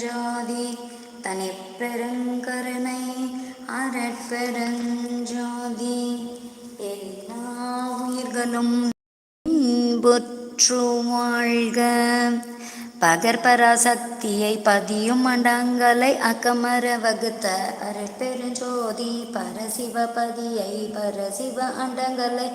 அருட்பெருஞ்சோதி தனிப்பெருங்கருணை அரட்பெருஞ்சோதி எல்லா உயிர்களும் இன்புற்று வாழ்க. பகற்பராசக்தியை பதியும் மண்டங்களை அக்கமர வகுத்த அருட்பெருஞ்சோதி பரசிவபதியை பரசிவ அண்டங்களை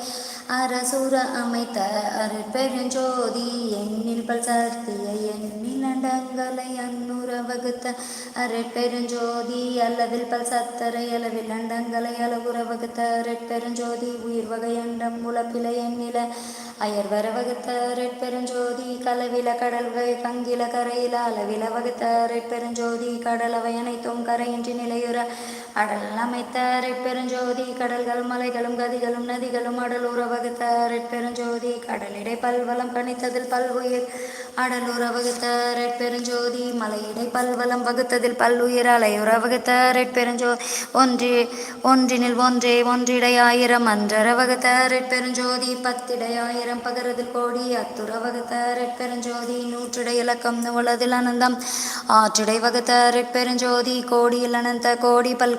அரசுர அமைத்த அருட்பெருஞ்சோதி எண்ணில் பல் சக்தியை எண்ணில் அண்டங்களை அன்னுர வகுத்த அருட்பெருஞ்சோதி அளவில் பல் சத்தரை அளவில் அண்டங்களை அளவுற வகுத்த அருட்பெருஞ்சோதி உயிர் வகை அண்டம் உழப்பிலை எண்ணில அயர் வர வகுத்த ரெட்பெருஞ்சோதி கலவில கடல்வை பங்கில கரையில் கரையில அளவில வகுத்த ரெட்பெருஞ்சோதி கடல் அனைத்தும் கரையின்றி நிலையுற. அடல் அமைத்த ரெட்பெருஞ்சோதி கடல்கள் மலைகளும் கதிகளும் நதிகளும் அடலூர வகுத்த ரெட்பெருஞ்சோதி கடலிடை பல்வலம் கணித்ததில் பல்வுயிர் அடலூர வகுத்த ரெட்பெருஞ்சோதி மலையிடை பல்வலம் வகுத்ததில் பல்லுயிர் அலையுற வகுத்த ரெட்பெருஞ்சோதி ஒன்றி ஒன்றினில் ஒன்றே ஒன்றிடையாயிரம். அன்றர வகுத்த ரெட்பெருஞ்சோதி பத்திடை ஆயிரம் பகரதில் கோடி அத்துற வகுத்த ரெட்பெருஞ்சோதி நூற்றிடை இலக்கம் நுவலதில் அனந்தம். ஆற்றிடை வகுத்த ரெட்பெருஞ்சோதி கோடியில் அனந்த கோடி பல்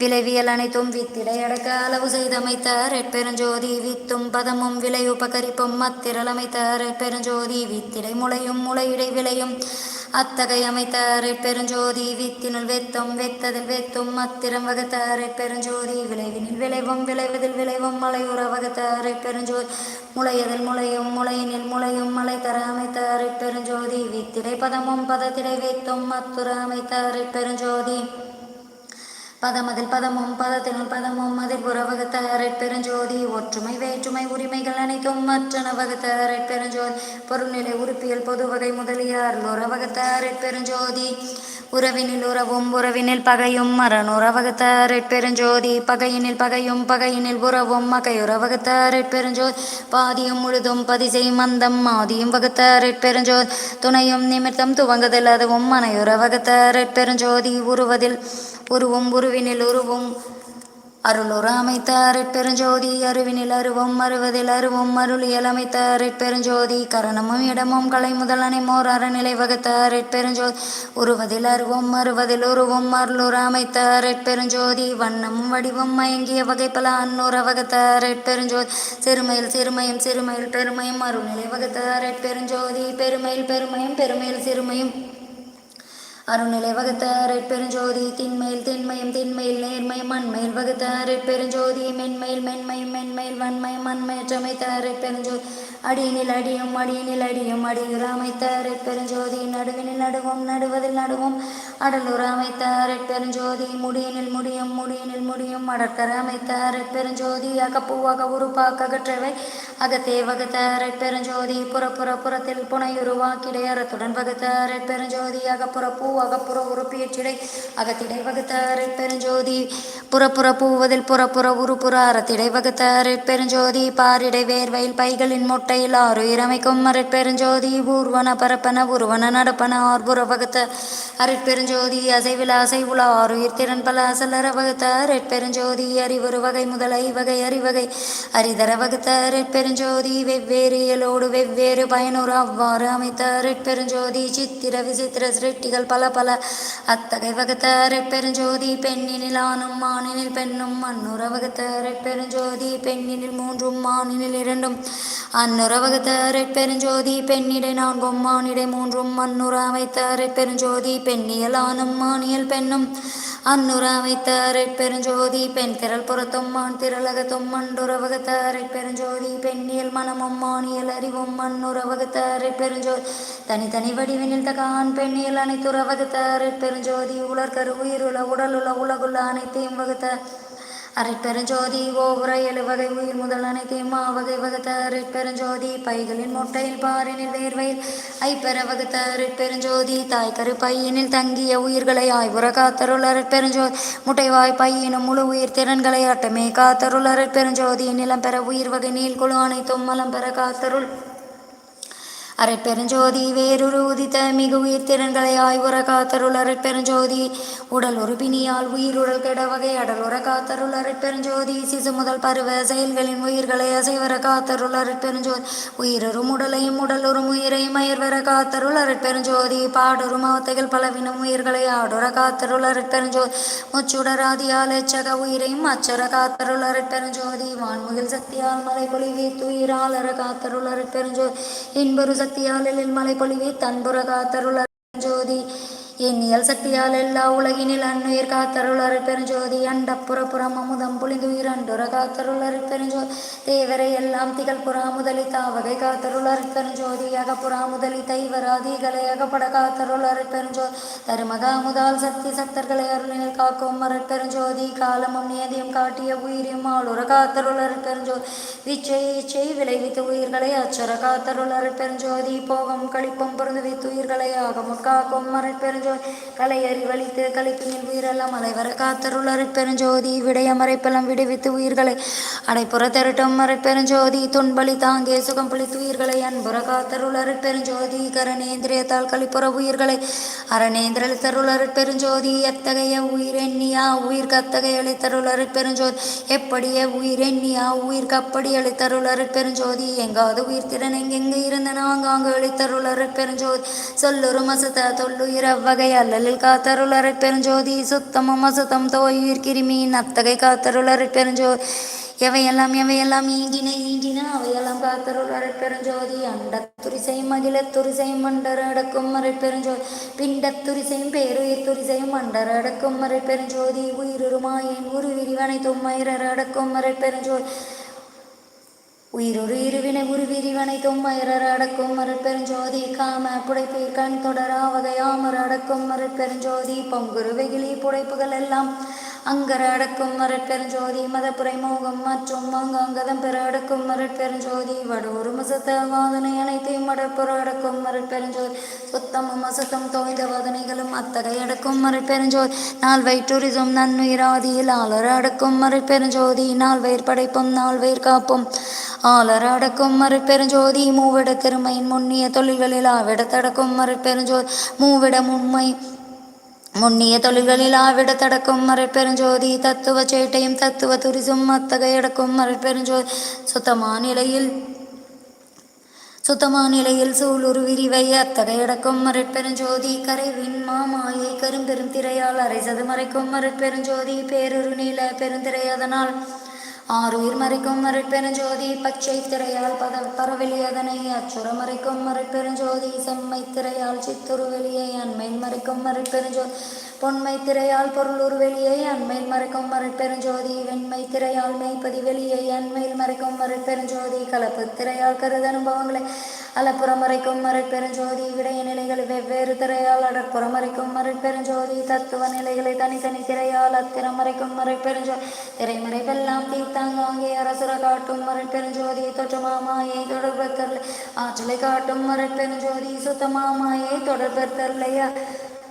விளைவியல் அனைத்தும் வித்திடை அடக்க அளவு செய்தமைத்தார். எட்பெருஞ்சோதி வித்தும் பதமும் விலை உபகரிப்பும் மத்திரல் அமைத்தார். எட்பெருஞ்சோதி வித்திடை முளையும் முளையிடை விளையும் அத்தகை அமைத்தார். எட்பெருஞ்சோதி வித்தினுள் வெத்தும் வெத்ததில் வெத்தும் மத்திரம் வகுத்தார். எட்பெருஞ்சோதி விளைவினில் விளைவும் விளைவதில் விளைவும் மலையுற வகுத்தார். எட்பெருஞ்சோதி முளையதில் முளையும் முளையினில் முளையும் மலை தர அமைத்தார். எட்பெருஞ்சோதி வித்திடை பதமும் பதத்திடை வெத்தும் மத்துர அமைத்தார். எட்பெருஞ்சோதி பதமதில் பதமும் பதத்தினுள் பதமும் அதில் புறவகுத்த ரெட்பெருஞ்சோதி ஒற்றுமை வேற்றுமை உரிமைகள் அனைத்தும் மற்றன வகுத்த ரெட்பெருஞ்சோதி பொருள்நிலை உறுப்பியல் பொதுவகை முதலியார் முதலிய அருளுற ரெட்பெருஞ்சோதி உறவினில் உறவும் உறவினில் பகையும் மரணுற வகுத்த ரெட்பெருஞ்சோதி பகையினில் பகையும் பகையினில் உறவும் மகையுற வகுத்த ரெட்பெருஞ்சோதி பாதியும் முழுதும் பதிசை மந்தம் மாதியும் வகுத்த ரெட்பெருஞ்சோதி துணையும் நிமித்தம் துவங்குதல் அதுவும் மனையுற வகுத்த ரெட்பெருஞ்சோதி உருவதில் உருவம் உருவினில் உருவும். அருளுற அமைத்த பெருஞ்சோதி அருவினில் அருவம் அருவதில் அருவும் அருளியல் அமைத்த ரெட்பெருஞ்சோதி கரணமும் இடமும் கலை முதலனை மோர் அறநிலை வகுத்த ரெட்பெருஞ்சோதி உருவதில் அருவம் அருவதில் உருவும் அருளுற அமைத்த ரெட்பெருஞ்சோதி வண்ணமும் வடிவும் மயங்கிய வகைப்பல அன்னூர் வகுத்த பெருஞ்சோதி. சிறுமையில் சிறுமையும் சிறுமையில் பெருமையும் அருள்நிலை வகுத்த ரெட்பெருஞ்சோதி பெருமையில் பெருமையும் பெருமையில் சிறுமையும். அருணிலை வகுத்தாரை பெருஞ்சோதி திண்மையில் திண்மையும் திண்மையில் நேர்மையும் மண்மையில் வகுத்த ரெட்பெருஞ்சோதி மென்மையில் மென்மையும் மென்மையில் வன்மையும் தாரை பெருஞ்சோதி. அடியினில் அடியும் அடியினில் அடியும் அடியூர் அமைத்த ரெட்பெருஞ்சோதி நடுவினில் நடுவோம் நடுவதில் நடுவோம். அடலூர் அமைத்தாரை ரெட்பெருஞ்சோதி முடியினில் முடியும் முடியினில் முடியும். அடற்கர அமைத்தாரை ரெட்பெருஞ்சோதி அகப்பூவாக உருப்பாக்க அகற்றவை. அகத்தே வகுத்தாரை ரெட்பெருஞ்சோதி புறப்புற புறத்தில் புனையுருவாக்கிடையறத்துடன் வகுத்தாரை பெருஞ்சோதி அகப்புற பூ அகப்புற உறுப்பியச்சிடை அகத்திடை வகுத்த ரெட்பெருஞ்சோதி புறப்புற பூவதில் புறப்புற உருப்புற அறத்திடை வகுத்தாரை ரெட்பெருஞ்சோதி பாரிடை வேர்வையில் பைகளின் மொட்டை ஆறுயிர் இரமைக்கும் அரட்பெருஞ்சோதி ஊர்வன பரப்பன உருவன நடப்பன ஆர்புற வகுத்த அரட்பெருஞ்சோதி அசைவில அசைவுல ஆறுயிர் திறன் பல அசலர வகுத்த அரட்பெருஞ்சோதி அறிவுறு வகை முதலை வகை அறிவகை அரிதர வகுத்த அரட்பெருஞ்சோதி வெவ்வேறு இயலோடு வெவ்வேறு பயனுறு அவ்வாறு அமைத்த அரட்பெருஞ்சோதி சித்திர விசித்திர சிருஷ்டிகள் பல பல அத்தகை வகுத்த அரட்பெருஞ்சோதி பெண்ணினில் ஆணும் மானினில் பெண்ணும் மண்ணுற வகுத்த அரட்பெருஞ்சோதி பெண்ணினில் மூன்றும் மானினில் இரண்டும் அன்னுற வகுத்த பெருஞ்சோதி பெண்ணிடை நான்கும் மானிடை மூன்றும் அன்னுற அமைத்த ரெட்பெருஞ்சோதி பெண்ணியல் ஆணும் மானியல் பெண்ணும். அன்னுற அமைத்த ரெட்பெருஞ்சோதி பெண் திரள் புறத்தும் மான் திரளகத்தும் மண்டுற பெருஞ்சோதி பெண்ணியல் மனமும் மானியல் அறிவும். மண்ணுற பெருஞ்சோதி தனித்தனி வடிவினில் தகான் பெண்ணியல் அனைத்துற பெருஞ்சோதி உலர்கரு உயிருள உடலுள உலகுள்ள அனைத்தையும் வகுத்த அரைப்பெருஞ்சோதி ஓவுரை எழுவகை உயிர் முதல் அனைத்தையும் மாவகை வகுத்த அரைப்பெருஞ்சோதி பைகளின் மொட்டையில் பாரினில் வேர்வையில் ஐப்பெற வகுத்த அரைப்பெருஞ்சோதி தாய்க்கரு பையினில் தங்கிய உயிர்களை ஆய்வுற காத்தருள் அரைப்பெருஞ்சோதி முட்டைவாய் பையினும் முழு உயிர் திறன்களை அட்டமே காத்தருள் அரைப்பெருஞ்சோதி நிலம் பெற உயிர் வகை நீள்குழு அனைத்தும் மலம் பெற காத்தருள். அரைப்பெருஞ்சோதி வேறொரு உதித்த மிகு உயிர் திறன்களை ஆய்வுற காத்தருள் அரைப்பெருஞ்சோதி. உடல் உறுப்பினியால் உயிருடல் கெட வகை அடலுற காத்தருள் அரைப்பெருஞ்சோதி. சிசு முதல் பருவ செயல்களின் உயிர்களை அசைவர காத்தருள் அரைப்பெருஞ்சோதி. உயிரொரும் உடலையும் உடல் ஒரு உயிரையும் அயர்வர காத்தருள் அரைப்பெருஞ்சோதி. பாடொரு அவத்தைகள் பலவினம் உயிர்களை ஆடுற காத்தருள் அரைப்பெருஞ்சோதி. முச்சுடராதியால் எச்சக உயிரையும் அச்சர காத்தருள் அரைப்பெருஞ்சோதி. வான்முகில் சக்தியால் மலை பொழிவி துயிரால் அற காத்தருள் அரைப்பெருஞ்சோதி. இன்பொரு சக்தியால் எழில் மலை பொழிவி தன்புற காத்தருள் ஜோதி. எண்ணியல் சக்தியால் எல்லா உலகினில் அன்னுயிர் காத்தருள் அருட்பெருஞ்சோதி அண்டப்புற புறம் அமுதம் புளிந்துயிர் அண்டுர காத்தருளறு பெருஞ்சோதி. தேவரை எல்லாம் திகழ் புறா முதலி தாவகை காத்தருளறு பெருஞ்சோதி அகப்புறா முதலி தைவராதிகளை அகப்பட காத்தருளறு பெருஞ்சோதி. தருமகா முதல் சக்தி சக்தர்களை அருளினில் காக்கும் அருட்பெருஞ்சோதி காலமும் நியதியும் காட்டிய உயிரியும் ஆளுர காத்தருளறு பெருஞ்சோதி. விச்சை இச்சை விளைவித்து உயிர்களை அச்சர காத்தருளறு பெருஞ்சோதி போகம் கழிப்பும் பொருந்துவித்து உயிர்களை ஆகமும் காக்கும் அருட்பெருஞ்சோதி கலை அறிவழித்து கழிப்பினில் உயிரெல்லாம் அலைவர காத்தருள் பெருஞ்சோதி விடயமறைப்பெல்லாம் விடுவித்து உயிர்களை அடைப்புற திரட்டும் மறைப்பெருஞ்சோதி துன்பலி தாங்கே சுகம் பளித்து உயிர்களை அன்புற காத்தருள் பெருஞ்சோதி கரணேந்திரியத்தால் கழிப்புற உயிர்களை அரணேந்திரளித்தருள் பெருஞ்சோதி எத்தகைய உயிரெண்ணியா உயிர் கத்தகைய அளித்தருள் பெருஞ்சோதி எப்படிய உயிரெண்ணியா உயிர் கப்படி அளித்தருள் அருட்பெருஞ்சோதி எங்காவது உயிர் திறன் எங்கெங்கு இருந்த நாங்காங்கு அளித்தருள் அருட்பெருஞ்சோதி சொல்லொரு மசத்த தொல்லுயிரவ வகை அல்லலில் காத்தருளரை பெருஞ்சோதி சுத்தமும் அசுத்தம் தோயுயிர் கிருமி நத்தகை காத்தருளரை பெருஞ்சோ எவையெல்லாம் எவையெல்லாம் ஈங்கின ஈங்கின அவையெல்லாம் காத்தருள் அரைப்பெருஞ்சோதி அண்டத்துரிசையும் அகிலத்துரிசையும் மண்டர அடக்கும் மறை அரைப்பெருஞ்சோதி பிண்டத்துரிசையும் பேருயிர் துரிசையும் மண்டர அடக்கும் மறை பெருஞ்சோதி. உயிருமாயின் உரு விரிவனைத்தும் மயிரர் அடக்கும் பெருஞ்சோதி. உயிரொரு இருவினை உருவிரிவனை தொம்மயரர் அடக்கும் மறுப்பெருஞ்சோதி காம புடைப்பீர் கண் தொடரா வகையாமர் அடக்கும் மறுப்பெருஞ்சோதி பொங்குரு வெகிலி புடைப்புகள் எல்லாம் அங்கர அடக்கும் மரட்பெருஞ்சோதி மதப்புரை மோகம் மற்றும் அங்காங்கதம் பெற அடக்கும் மரட்பெருஞ்சோதி வடூர் மசத்த வாதனை அனைத்தையும் மடப்புற அடக்கும் மரட்பெருஞ்சோதி சுத்தமும் அசுத்தம் தோய்ந்த வாதனைகளும் அத்தகை அடக்கும் மரட்பெருஞ்சோதி நாள் வயிற்றுரிதும் நன்னுயிராதியில் ஆளர் அடக்கும் மரட்பெருஞ்சோதி நாள் வயிர் படைப்பும் நாள் வயிர் காப்பும் ஆளர் அடக்கும் மறுப்பெருஞ்சோதி மூவிட திருமையின் முன்னிய தொழில்களில் ஆவிட தடக்கும் மறுப்பெருஞ்சோதி மூவிட முன்மை முன்னிய தொழில்களில் ஆவிட தடக்கும் மறைப்பெருஞ்சோதி தத்துவ சேட்டையும் தத்துவ துரிசும் அத்தகையடக்கும் மறைப்பெருஞ்சோதி. சுத்தமான நிலையில் சுத்தமான நிலையில் சூளுரு விரிவை அத்தகையடக்கும் மறைப்பெருஞ்சோதி. கரைவின் மாமாயை கரும்பெரும் திரையால் அரைசது மறைக்கும் மறைப்பெருஞ்சோதி. பேருரு நீல பெருந்திரை அதனால் ஆரூர் மறைக்கும் மறைப்பெருஞ்சோதி பச்சை திரையால் பத பரவெளியதனை அச்சுர மறைக்கும் மறைப்பெருஞ்சோதி செம்மை திரையால் சித்துரு வெளியை அண்மையில் மறைக்கும் மறைப்பெருஞ்சோதி பொன்மை திரையால் பொருளூர் வெளியை அண்மையில் மறைக்கும் மறைப்பெருஞ்சோதி வெண்மை திரையால் மெய்ப்பதி வெளியை அண்மையில் மறைக்கும் மறைப்பெருஞ்சோதி கலப்பு திரையால் கருத அனுபவங்களை அலப்புறம் மறைக்கும் மறைப்பெருஞ்சோதி விடய நிலைகள் வெவ்வேறு திரையால் அடர் புறமறைக்கும் மறை பெருஞ்சோதி தத்துவ நிலைகளை தனித்தனி திரையால் அத்திரம் மறை பெருஞ்சோதி திரைமறைவெல்லாம் தீர்த்தாங்காங்கே அரசுர காட்டும் மறை மறைப்பெருஞ்சோதி தொற்றமாமாயை தொடர்பத்தர்லை ஆற்றலை காட்டும் மறை பெருஞ்சோதி சுத்தமாமாயை தொடர்பத்தர்லையா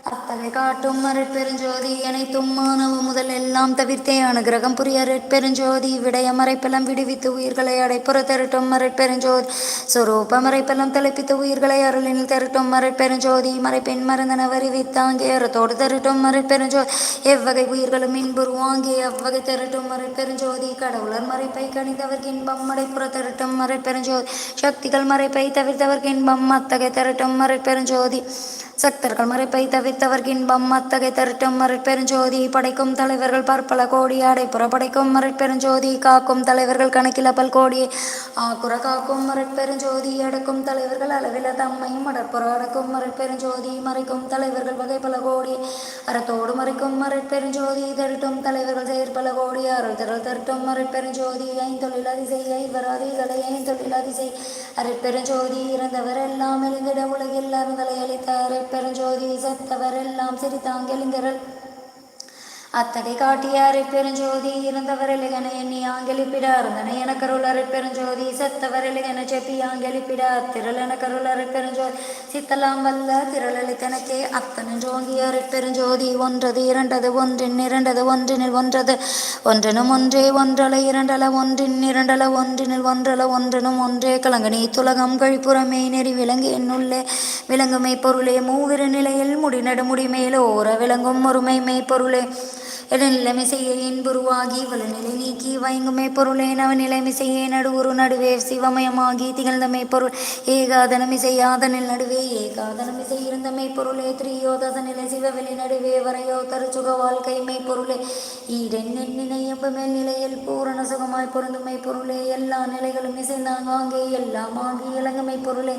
அத்தகை காட்டும் மறைப்பெருஞ்சோதி அனைத்தும் மாணவ முதல் எல்லாம் தவிர்த்தே அனுகிரகம் புரிய ரெட்பெருஞ்சோதி விடய மறைப்பெல்லாம் விடுவித்து உயிர்களை அடைப்புற திரட்டும் மறைப்பெருஞ்சோதி சொரூப மறைப்பெல்லாம் தலைப்பித்து உயிர்களை அருளினில் திரட்டும் மறைப்பெருஞ்சோதி மறைப்பெண் மருந்தன வரிவித்தாங்கி அறத்தோடு திரட்டும் மறைப்பெருஞ்சோதி எவ்வகை உயிர்களும் இன்புரு வாங்கி அவ்வகை திரட்டும் மறைப்பெருஞ்சோதி கடவுளர் மறைப்பை கணிதவர்க்கு இன்பம் மடைப்புற திரட்டும் மறைப்பெருஞ்சோதி சக்திகள் மறைப்பை தவிர்த்தவர்க்கு இன்பம் அத்தகை திரட்டும் மறைப்பெருஞ்சோதி சக்தர்கள் மறைப்பை தவிர்த்து தவிர்த்தவர்க்கு இன்பம் அத்தகை திருட்டும் மறைப்பெருஞ்சோதி படைக்கும் தலைவர்கள் பற்பல கோடி. அடைப்புற படைக்கும் மறைப்பெருஞ்சோதி காக்கும் தலைவர்கள் கணக்கில பல் கோடி. ஆக்குற காக்கும் மறைப்பெருஞ்சோதி அடக்கும் தலைவர்கள் அளவில தம்மை மடற்புற அடக்கும் மறைப்பெருஞ்சோதி மறைக்கும் தலைவர்கள் வகை பல கோடி. அறத்தோடு மறைக்கும் மறைப்பெருஞ்சோதி திருட்டும் தலைவர்கள் செயற்பல கோடி. அருள் திரள் திருட்டும் மறைப்பெருஞ்சோதி ஐந்தொழில் அதிசை. ஐவராதிகளை ஐந்தொழில் அதிசை. அரைப்பெருஞ்சோதி இறந்தவர் எல்லாம் எழுந்திட உலகில் அருந்தலை அளித்த அரைப்பெருஞ்சோதி செத்தவர் எல்லாம் சிரித்தாங்கெழுந்திரல் அத்தகை காட்டிய அரைப்பெருஞ்சோதி இருந்தவரில் என எண்ணி ஆங்கெலிப்பிட அருந்தனை எனக்கருள் அரைப்பெருஞ்சோதி செத்தவரில் என செப்பி ஆங்கெலிப்பிட அத்திரள் எனக்கருள் அரைப்பெருஞ்சோதி சித்தலாம் வல்ல திரளலித்தனக்கே அத்தனின் ஜோங்கி அரைப்பெருஞ்சோதி ஒன்றது இரண்டது ஒன்றின் இரண்டது ஒன்றினில் ஒன்றது. ஒன்றனும் ஒன்றே ஒன்றல இரண்டல ஒன்றின் இரண்டல ஒன்றினில் ஒன்றல ஒன்றனும் ஒன்றே. கலங்கனி துலகம் கழிப்புறமே நெறி விலங்கு என்னுள்ளே. விலங்குமை பொருளே மூவிரு நிலையில் முடிநடு முடிமேல் ஓர விளங்கும் ஒருமை மெய்ப்பொருளே நிலைமை செய்ய இன்புருவாகி வலுநிலை நீக்கி வயங்குமே பொருளே நவ நிலைமை செய்ய நடுவுரு நடுவே சிவமயமாகி திகழ்ந்த பொருள் ஏகாதனமி செய்யாதனில் நடுவே ஏகாதனமி செய்யிருந்தமை பொருளே திரியோதச நிலை சிவவெளி நடுவே வரையோ தருச்சுக வாழ்க்கை பொருளே ஈரென் மேல் நிலையில் பூரண சுகமாய் பொருந்துமை பொருளே எல்லா நிலைகளும் இசைந்தாங்காங்கே எல்லாம் ஆகி இளங்குமை பொருளே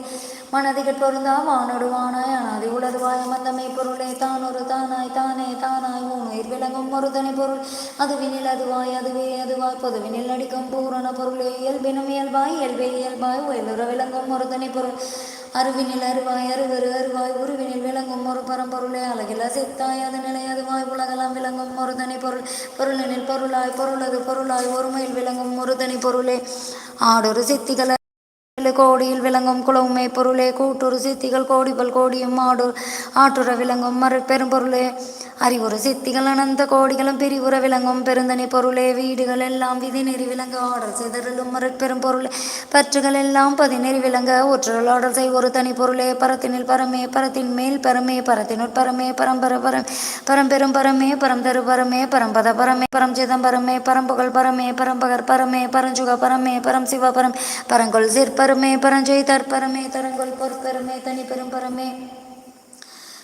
மனதிகள் பொருந்தா வானொடுவானாய் அனாதி உலர்வாய் மந்தமை பொருளே தானொரு தானாய் தானே தானாய் ஊனுயிர் விளங்கும் ஒருதனை பொருள். அதுவினில் அதுவாய் அதுவே அதுவாய். பொதுவினில் நடிக்கும் பூரண பொருளே. இயல்பினும் இயல்பாய் இயல்பே இயல்பாய். உயலுற விளங்கும் ஒருதனை பொருள். அருவினில் அருவாய் அருவரு அருவாய். உருவினில் விளங்கும் ஒரு பரம்பொருளே. அழகில சித்தாய் அது நிலை அதுவாய். உலகெல்லாம் விளங்கும் ஒரு தனி பொருள். பொருளினில் பொருளாய் பொருளது பொருளாய். ஒருமையில் விளங்கும் ஒரு தனி பொருளே. ஆடொரு சித்திகள கோடியில் விளங்கும் குளவுமை பொருளே. கூட்டுறு சித்திகள் கோடிபல் கோடியும் ஆடூர் ஆட்டுற விளங்கும் மறு பெரும்பொருளே அறிவுறு சித்திகள் அனந்த கோடிகளும் பிரிவுற விளங்கும் பெருந்தனி பொருளே. வீடுகள் எல்லாம் விதி நெறி விளங்க ஆடல் சிதறலும் மறு பெரும்பொருளே பற்றுகள் எல்லாம் பதிநெறி விளங்க ஒற்றுதல் ஆடல் செய் ஒரு தனி பொருளே. பரத்தினில் பரமே பரத்தின் மேல் பரமே பரத்தினுட் பரமே பரம்பர பரம் பரம்பெரும் பரமே பரம் தரு பரமே பரம்பத பரமே பரம் சிதம்பரமே பரம்புகள் பரமே பரம்பகர் பரமே பரஞ்சுக பரமே பரம் சிவபரம் பரங்கொள் பரங்கொள் பரமே பரஞ்செய்தார் பரமே தரங்கொள் பொற்பெருமே தனி பெரும் பரமே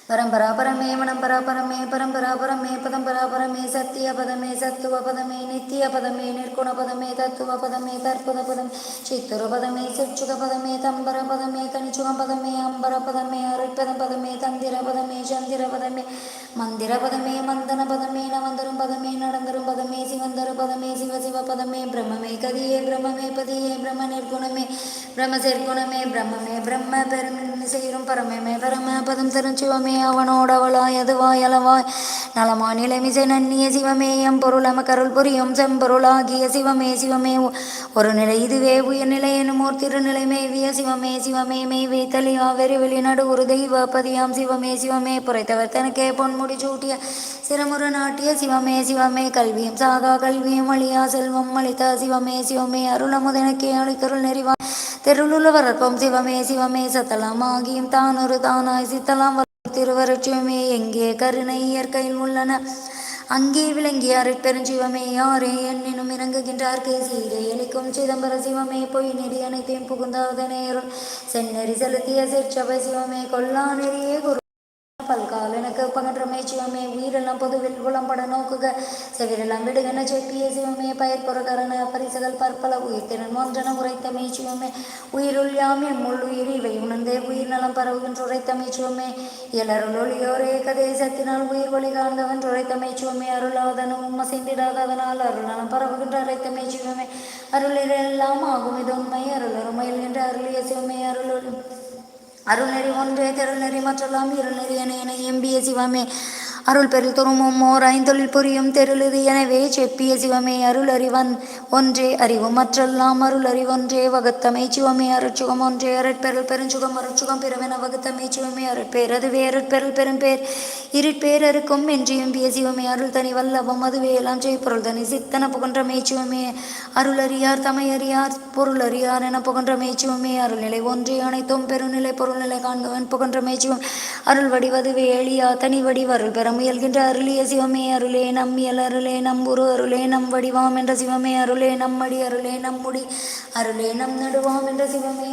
பரம்பரா பரமே மணம்பரா பரமே பரம்பரா பரமே பதம்பரா பரமே சத்திய பதமே சத்துவ பதமே நித்திய பதமே நிர்குண பதமே தத்துவ பதமே தற்புத பதமே சித்துரு பதமே சிற்சுக பதமே தம்பர பதமே கணிச்சுக பதமே அம்பர பதமே அருட்பதம் பதமே தந்திர பதமே சந்திர பதமே மந்திர பதமே மந்தன பதமே நவந்தரும் பதமே நடந்தரும் பதமே சிவந்தரு பதமே சிவ சிவ பதமே பிரம்மமே கதியே பிரம்மமே பதியே பிரம்ம நிற்குணமே பிரம்ம சேர்க்குணமே பிரம்மமே பிரம்ம பெரும் செய்யும் பரமே பரம பதம் தரும் சிவமே அவனோடவளாய் அதுவாய் அளவாய். நலமாய் நிலைமிசை நன்னிய சிவமே எம் பொருள் அமக்கருள் புரியும் செம்பொருளாகிய சிவமே சிவமே. ஒரு நிலை இதுவே உயர்நிலை எனும் ஓர் திருநிலை மேவிய சிவமே சிவமே. மெய்வே தலியா வெறிவெளி நடு ஒரு தெய்வ பதியாம் சிவமே சிவமே. புரைத்தவர் தனக்கே பொன்முடி சூட்டிய சிறமுறு நாட்டிய சிவமே சிவமே. கல்வியும் சாகா கல்வியும் அழியா செல்வம் அளித்த சிவமே சிவமே. அருளமுதனக்கே அழிக்கருள் நெறிவா தெருளுள்ளவரப்பம் சிவமே சிவமே. சத்தலமாகியும் தானொரு தானாய் சித்தலாம் திருவருட்சிவமே எங்கே கருணை இயற்கையில் உள்ளன? அங்கே விளங்கிய அரைப்பெருஞ்சிவமே யாரே என்னினும் இறங்குகின்றார்க்கு சீரை எலிக்கும் சிதம்பர சிவமே பொய் நெறி அனைத்தையும் புகுந்தாத நேரம். செந்நெறி செலுத்திய சிற்சபை சிவமே கொல்லா நெறியே குரு. பல்கால் எனக்கு சிவமே உயிரெல்லாம் பொதுவில் புலம்பட நோக்குக. செவிரெல்லாம் விடுகன செப்பிய சிவமே பயிர் புறகரண பரிசுகள் பற்பல உயிர்த்திறன் ஒன்றன உரைத்தமே சிவமே. உயிருள் யாமே முள் உயிர் இவை உணர்ந்தே உயிர் நலம் பரவுகின்ற உரைத்தமே சிவமே. இயலருள் ஒளியோரே கதேசத்தினால் உயிர் ஒளி காண்ந்தவன் உரைத்தமே சிவமே. அருளாதனும் உம்மை அதனால் அருள் நலம் பரவுகின்ற உரைத்தமை சிவமே. அருளிரெல்லாம் ஆகும் இது உண்மை. அருள் அருமையில் என்ற அருளிய சிவமே. அருள் அருள்நெறி ஒன்றே திருநெறி மற்றெல்லாம் இருநெறி என என எம்பிய சிவமே அருள் பெருள் துருமும் ஓர் ஐந்தொழில் புரியும் தெருளுது. எனவே செப்பிய சிவமே அருள் அறிவன் ஒன்றே அறிவு மற்றெல்லாம் அருள் அறிவொன்றே வகுத்தமை சிவமே அருட்சுகம் ஒன்றே. அருட்பெருள் பெருஞ்சுகம் அருட்சுகம் பிறவென வகுத்தமை சிவமே அருட்பேர் அதுவே அருட்பெருள் பெரும்பேர் இருட்பேரருக்கும் என்றியும் என்று எம்பிய சிவமே அருள் தனி வல்லவம் அதுவே எல்லாம் செய் பொருள் தனி. சித்தன புகன்ற மேய்ச்சுவமே அருள் அறியார் தமை அறியார் பொருள் அறியார் என புகன்றமை அருள் அருள்நிலை ஒன்றே அனைத்தும் பெருநிலை பொருள்நிலை காண்பவன் புகன்ற மேய்ச்சுவம் அருள் வடிவதுவே எளியா தனி வடிவருள் பெறும் முயல்கின்ற அருளிய சிவமே அருளே நம்மியல் அருளே நம்புரு அருளே நம் வடிவாம் என்ற சிவமே அருளே நம்மடி அருளே நம்முடி அருளே நம் நடுவாம் என்ற சிவமே.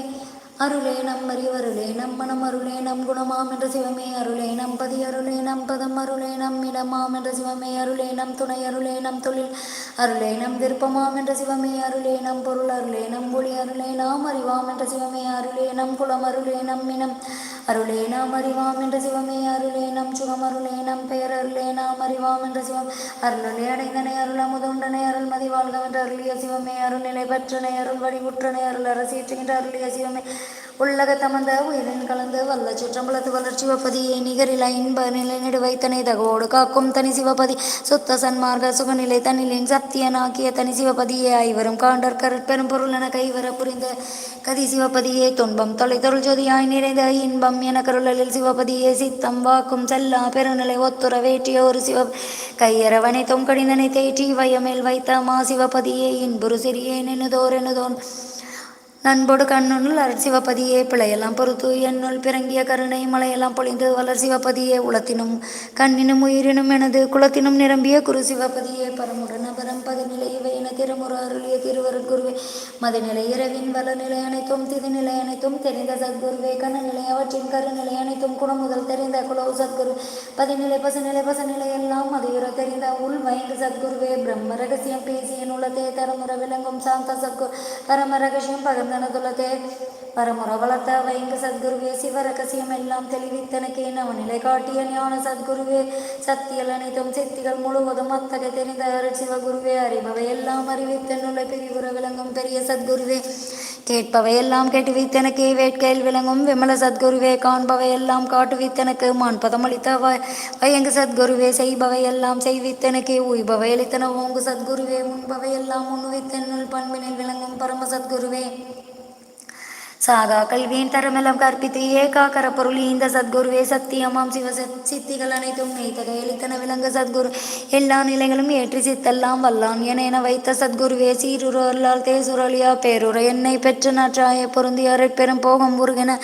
அருளே நம் அறிவருளே நம் மனம் அருளே நம் குணமாம் என்ற சிவமே அருளே நம் பதி அருளே நம் பதம் அருளே நம் இடமாம் என்ற சிவமே அருளே நம் துணை அருளே நம் தொழில் அருளே நம் விருப்பமாம் என்ற சிவமே அருளே நம் பொருள் அருளே நம் ஒளி அருளே நாம் அறிவாம் என்ற சிவமே அருளே நம் குலம் அருளேனம் மினம் அருளேனாம் அறிவாம் என்ற சிவமே அருளேனம் சுகம் அருளேனம் பெயர் அருளேனாம் அறிவாம் என்ற சிவம் அருளே அடைந்தனை அருள் அமுதுண்டனை அருள் மதி வாழ்கவென்ற அருளிய சிவமே அருள்நிலை பெற்றனை அருள் வடிவுற்றனை அருள் அரசேற்றுகின்ற அருளிய சிவமே உள்ளக தமந்த உயிரின் கலந்து வல்ல சுற்றம்பலத்து வளர் சிவபதியை நிகரில இன்ப நிலை நெடு வைத்தனை தகவோடு காக்கும் தனி சிவபதி. சுத்த சன்மார்க்க சுகநிலை தனிலின் சத்தியனாக்கிய தனி சிவபதியே ஐவரும் காண்டர் கருட்பெரும் பொருள் என கைவர புரிந்த கதி சிவபதியே துன்பம் தொலைதொருள் ஜோதியாய் நிறைந்த இன்பம் என கருளலில் சிவபதியே சித்தம் வாக்கும் செல்லா பெருநிலை ஒத்துற வேற்றிய ஒரு சிவ கையரவனை தொங்கடிந்தனை தேற்றி வயமேல் வைத்த மா சிவபதியே இன்புரு சிறியேன் நின்னுதோர் என்னுதோன் நண்போடு கண்ணுள் அருள் பிழையெல்லாம் பொறுத்து என்னுள் பிறங்கிய கருணை மலையெல்லாம் பொழிந்து வளர் சிவபதியே உளத்தினும் கண்ணினும் உயிரினும் எனது குலத்தினும் நிரம்பிய குரு சிவபதியே பரமுடன் பரம் நிலை இவை என திருமுற அருளிய திருவருக்குருவே மதுநிலை இரவின் வள நிலை அனைத்தும் திதிநிலை அனைத்தும் தெரிந்த சத்குரு வேகன நிலை அவற்றின் கருநிலை அனைத்தும் குணம் முதல் தெரிந்த குலவு சத்குரு. பதிநிலை பசுநிலை பசுநிலை எல்லாம் மதியுற தெரிந்த உள் வயங்கு சத்குருவே. பிரம்ம ரகசியம் பேசிய நுளத்தே தரமுற விளங்கும் சாந்த சத்குரு பரம ரகசியம் பகர்ந்த தனதுலகே பரமுற வளர்த்த வைங்க சத்குருவே சிவரகசியம் எல்லாம் தெளிவித்தனக்கே நவநிலை காட்டிய ஞான சத்குருவே. சத்தியல் அனைத்தும் சித்திகள் முழுவதும் அத்தகை தெரிந்த அருள் சிவகுருவே அறிபவை எல்லாம் அறிவித்த அறிவித்தனுள்ள பிரிவுற விளங்கும் பெரிய சத் சத்குருவே. கேட்பவை எல்லாம் கேட்டுவித்தனக்கே வேட்கையில் விளங்கும் விமல சத்குருவே காண்பவையெல்லாம் காட்டுவித்தனக்கு மான்பதம் அளித்த வயங்கு சத்குருவே செய்பவை எல்லாம் செய்வித்தனக்கே உய்பவை அளித்தன ஓங்கு சத்குருவே உண்பவை எல்லாம் உண்ணுவித்தனுள் பண்பினில் விளங்கும் பரம சத்குருவே. சாகா கல்வியின் தரமெல்லாம் கற்பித்து ஏகாக்கர பொருள் இந்த சத்குருவே சத்தியமாம் சிவ சித்திகள் அனைத்தும் மெய்த்தக எளித்தன விளங்க சத்குரு. எல்லா நிலைகளும் ஏற்றி சித்தெல்லாம் வல்லான் என என வைத்த சத்குருவே சீருரல்லால் தேசுரலியா பேருர. என்னை பெற்ற நற்றாய பொருந்தியாரை பெரும் போகம் முருகென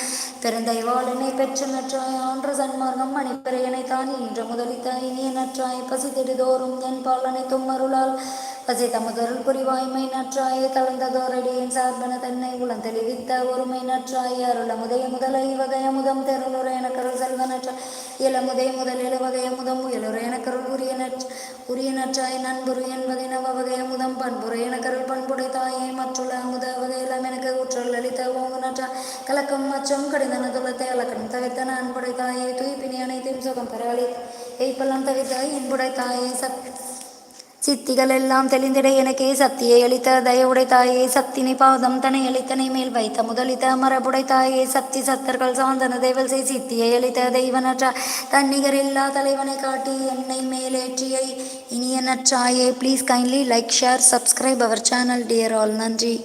பெருந்தைவாள் என்னை பெற்ற நற்றாய ஆன்ற சன்மார்க்கம் மணிப்பெறையனை தான் இன்று முதலித்த இனிய நற்றாய பசித்திடுதோறும் என் பால் அனைத்தும் அருளால் பசி தமதொருள் புரிவாய்மை நற்றாய தளர்ந்ததோரடியின் சார்பன தன்னை உளந்தெளிவித்த ஒருமை நற்றாய அருள முதய முதலை வகைய முதம் தெருளுர எனக்கருள் செல்வ நற்ற இளமுதை முதல் இளவகைய முதம் உயலுர எனக்கருள் உரிய நற் உரிய நற்றாய் நண்புரு என்பதை நவ வகைய முதம் பண்புற எனக்கருள் பண்புடை தாயை மற்றுள்ள அமுத வகையெல்லாம் எனக்கு ஊற்றல் அளித்த ஓங்கு நற்றா கலக்கம் மச்சம் கடிதன துளத்தை அலக்கணம் தவிர்த்த அன்புடை தாயை தூய்பினி அனைத்தையும் சுகம் பெற அளித்த எய்ப்பெல்லாம் தவித்த இன்புடை தாயை சக் சித்திகள் எல்லாம் தெளிந்திட எனக்கே சக்தியை அளித்த தயவுடை தாயே சக்தினை பாதம் தனை அளித்தனை மேல் வைத்த முதலித்த மரபுடை தாயே சக்தி சத்தர்கள் சாந்தன தேவல் செய் சித்தியை அளித்த தெய்வனற்ற தன்னிகர் இல்லா தலைவனை காட்டி என்னை மேலேற்றியை இனிய நற்றாயே please kindly like share subscribe our channel dear all நன்றி.